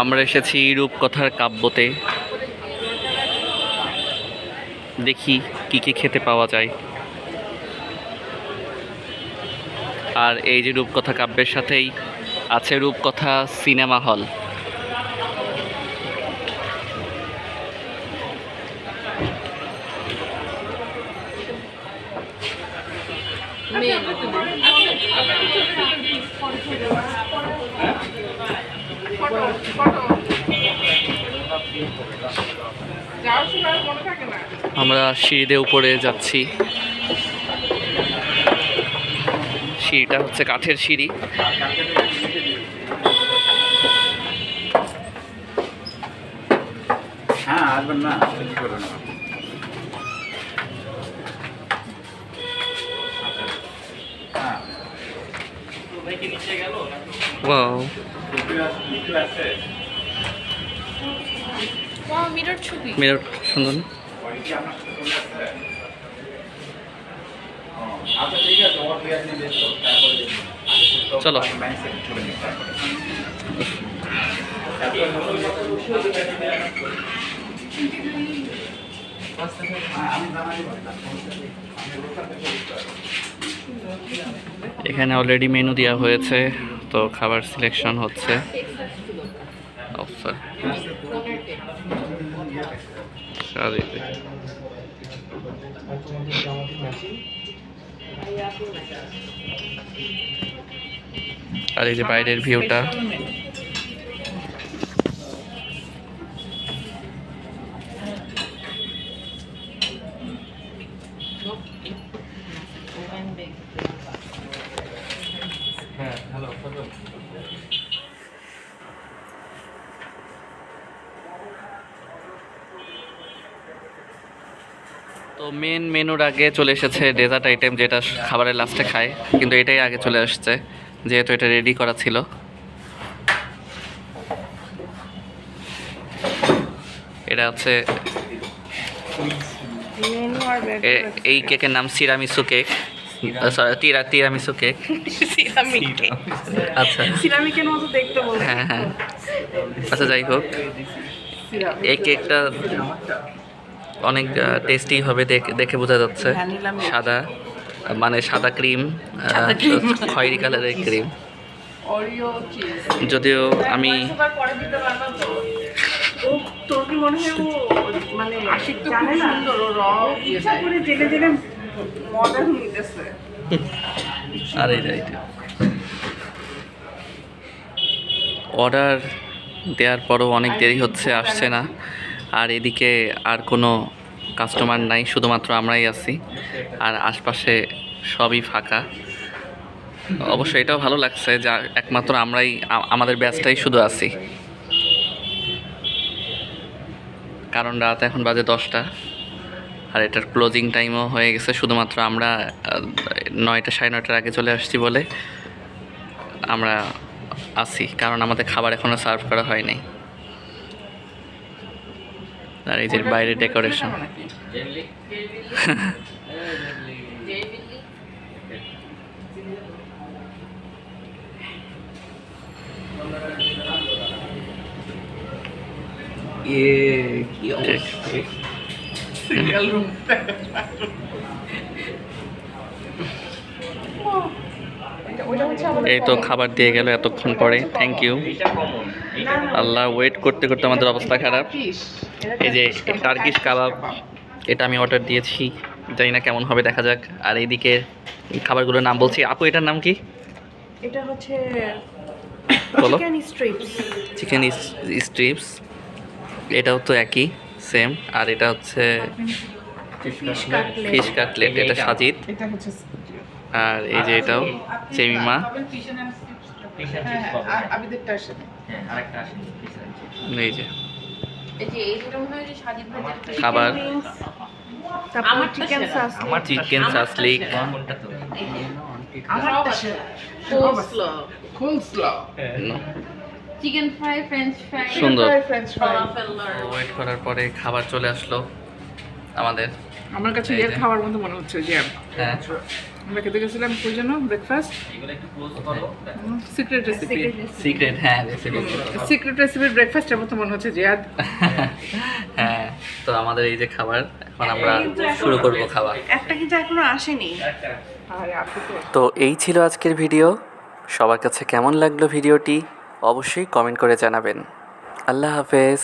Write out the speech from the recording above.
আমরা এসেছি রূপকথার কাব্যতে। দেখি কি কি খেতে পাওয়া যায়। আর এই যে রূপকথা কাব্যের সাথেই আছে রূপকথা সিনেমা হল। আমরা সিঁড়িতে উপরে যাচ্ছি। সিঁড়িটা হচ্ছে কাঠের সিঁড়ি। হ্যাঁ চলে। এখানে অলরেডি মেনু দেওয়া হয়েছে তো খাবার সিলেকশন হচ্ছে। অফার শাড়িতে আর এই যে বাইরের ভিউটা। তো মেন মেনুর আগে চলে এসেছে ডেজার্ট আইটেম যেটা খাবারের লাস্টে খায় কিন্তু এটাই আগে চলে আসছে যেহেতু এটা রেডি করা ছিল। এটা হচ্ছে এই কেকের নাম সিরামিসু কেক সরি তিরা তিরামিসু কেক আচ্ছা। সিরামিকের মতো দেখতে হ্যাঁ হ্যাঁ। আচ্ছা যাই হোক। এই কেকটা অনেক টেস্টি হবে দেখ- দেখে বোঝা যাচ্ছে। সাদা মানে সাদা ক্রিম খয়েরি কালারের ক্রিম যদিও আমি মনে হয় মানে আর রাইট অর্ডার দেওয়ার পরও অনেক দেরি হচ্ছে আসছে না। আর এদিকে আর কোনো কাস্টমার নাই, শুধুমাত্র আমরাই আছি। আর আশপাশে সবই ফাঁকা। অবশ্য এটাও ভালো লাগছে যা একমাত্র আমরাই আমাদের ব্যাচটাই শুধু আছি। কারণ রাত এখন বাজে দশটা, আর এটার ক্লোজিং টাইমও হয়ে গেছে, শুধুমাত্র আমরা নয়টা সাড়ে নয়টার আগে চলে আসছি বলে আমরা আছি, কারণ আমাদের খাবার এখনও সার্ভ করা হয়নি। আর এই যে বাইরে ডেকোরেশন এই তো খাবার দিয়ে গেল এতক্ষণ পরে। থ্যাংক ইউ আল্লাহ ওয়েট করতে করতে আমাদের অবস্থা খারাপ। এই যে টার্কিশ কাবাব এটা আমি অর্ডার দিয়েছি। জানি না কেমন হবে দেখা যাক। আর এইদিকে খাবারগুলোর নাম বলছি। আপু এটার নাম কি? এটা হচ্ছে বলো। চিকেন স্ট্রিপস এটাও তো একই সেম আর এটা হচ্ছে ফিশ কাটলেট এটা সাজিদ। আর এই যে এটাও চেমিমা যে। এই যে যে খাবার। তারপর chicken sauce chicken fry French fry সুন্দর। ফ্রেঞ্চ ফ্রাই ওয়েট করার পরে খাবার চলে আসলো আমাদের। আমার কাছে খাবার মতো মনে হচ্ছে হ্যাঁ। আমরা খেতে গেছিলাম কোই জন্য ব্রেকফাস্ট সিক্রেট রেসিপি সিক্রেট হ্যাঁ রেসিপি সিক্রেট রেসিপির ব্রেকফাস্টের মতো মনে হচ্ছে জিয়াদ। হ্যাঁ তো আমাদের এই যে খাবার এখন আমরা শুরু করব খাবার। একটা কিন্তু এখনও আসেনি। আরে আপনি তো তো এই ছিল আজকের ভিডিও। সবার কাছে কেমন লাগল ভিডিওটি অবশ্যই কমেন্ট করে জানাবেন। আল্লাহ হাফেজ।